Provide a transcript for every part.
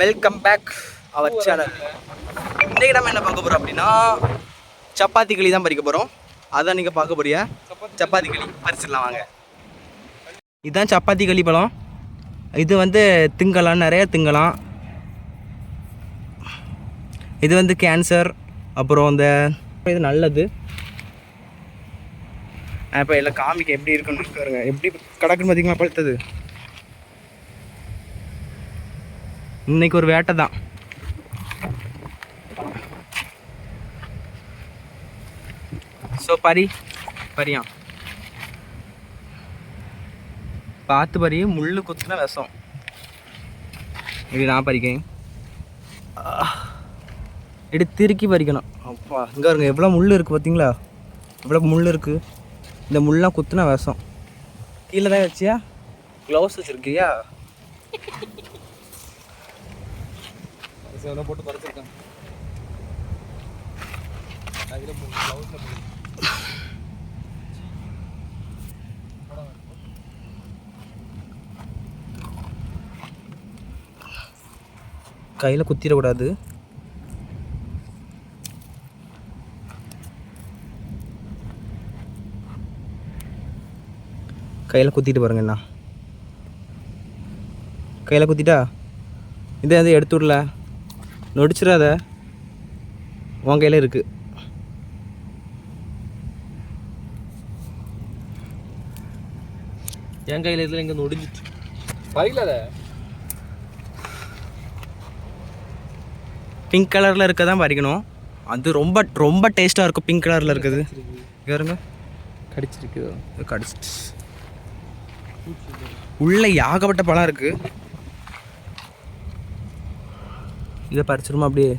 Welcome back our channel இன்றைக்கு நம்ம என்ன பார்க்க போகிறோம் அப்படின்னா சப்பாத்தி களி தான் பறிக்க போகிறோம் அதான் நீங்கள் பார்க்க போறியா? சப்பாத்தி களி. பறிச்சிடலாம் வாங்க. இதுதான் சப்பாத்தி களி பழம். இது வந்து திங்கலாம் நிறைய திங்கலாம் இது வந்து கேன்சர் அப்புறம் இந்த இது நல்லது. இப்போ எல்லாம் காமிக்க எப்படி இருக்குன்னு பாருங்க. எப்படி கிடக்குன்னு பார்த்தீங்கன்னா பழுத்தது? இன்னைக்கு ஒரு வேட்டை தான். ஸோ பரி பரியா பார்த்து பரி முள்ளு குத்துன விஷம். இது நான் பறிக்கேன். இடி திருக்கி பறிக்கணும். அப்பா இங்கே இருங்க எவ்வளோ முள் இருக்குது பார்த்தீங்களா? எவ்வளோ முள் இருக்குது இந்த முள்ளெலாம் குத்துனா விஷம். கீழே தான் வச்சியா? க்ளவுஸ் வச்சுருக்கியா? போட்டு பறிச்சிருக்கான். அதில் ப்ளவுஸில் கையில் குத்திடக்கூடாது. கையில் குத்திட்டு பாருங்கண்ணா கையில் குத்திட்டா? இதை எதுவும் எடுத்துடல. நொடிச்சிடாத உன் கையில் இருக்குது என் கையில் இதில் இங்கே நொடிஞ்சிச்சு அதை? பிங்க் கலரில் இருக்க தான் பறிக்கணும். அது ரொம்ப ரொம்ப டேஸ்ட்டாக இருக்கும் பிங்க் கலரில் இருக்குது பாருங்க. கடிச்சிருக்கு கடிச்சிட்டு. உள்ள ஏகப்பட்ட பழம் இருக்கு. இதை பறிச்சிருமா அப்படியே?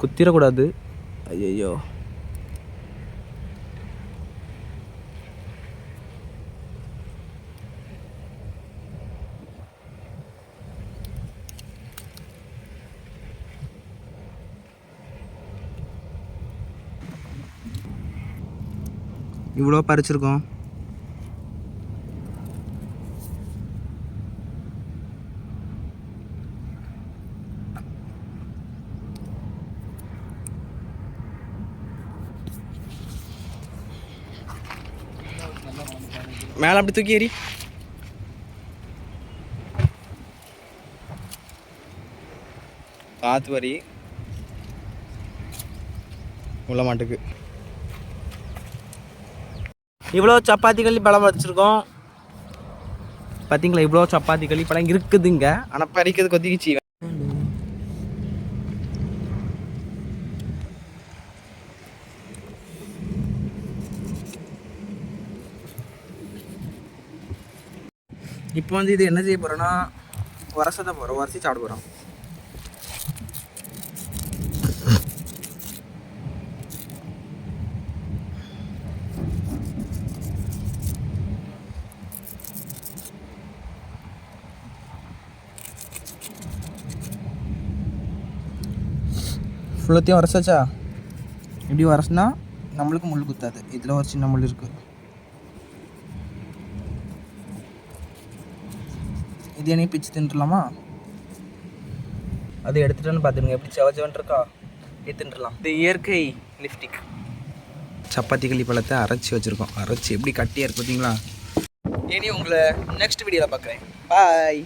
குத்திடக்கூடாது. ஐயோ இவ்வளோ பறிச்சிருக்கோம். மேலே அப்படி தூக்கி ஏறி. காத்து வரி. உள்ள மாட்டுக்கு. இவ்வளோ சப்பாத்தி களி பழம் வச்சுருக்கோம். பார்த்தீங்களா இவ்வளோ சப்பாத்தி களி பழம் இருக்குதுங்க. ஆனால் பறிக்கிறது கொத்திக்கிச்சு இப்போ வந்து இது என்ன செய்ய போகிறோன்னா உரசத்தை போகிறோம் வரிசை சாப்பிட போகிறோம் ஃபுல்லத்தையும் உரசாச்சா இப்படி உரசுனா நம்மளுக்கு முள் குத்தாது. இதில் ஒரு சின்ன முள் இருக்குது இது என்னையும் பிச்சு தின்றுலாமா? அது எடுத்துட்டோன்னு பார்த்துருங்க எப்படி செவச்சவன் இருக்கா? இது தின்றுலாம். இது இயற்கை லிப்டிக் சப்பாத்தி களி பழத்தை அரைச்சி வச்சுருக்கோம். அரைச்சி எப்படி கட்டியாக இருக்கு பார்த்தீங்களா? இனி உங்களை நெக்ஸ்ட் வீடியோவில் பார்க்குறேன். பாய்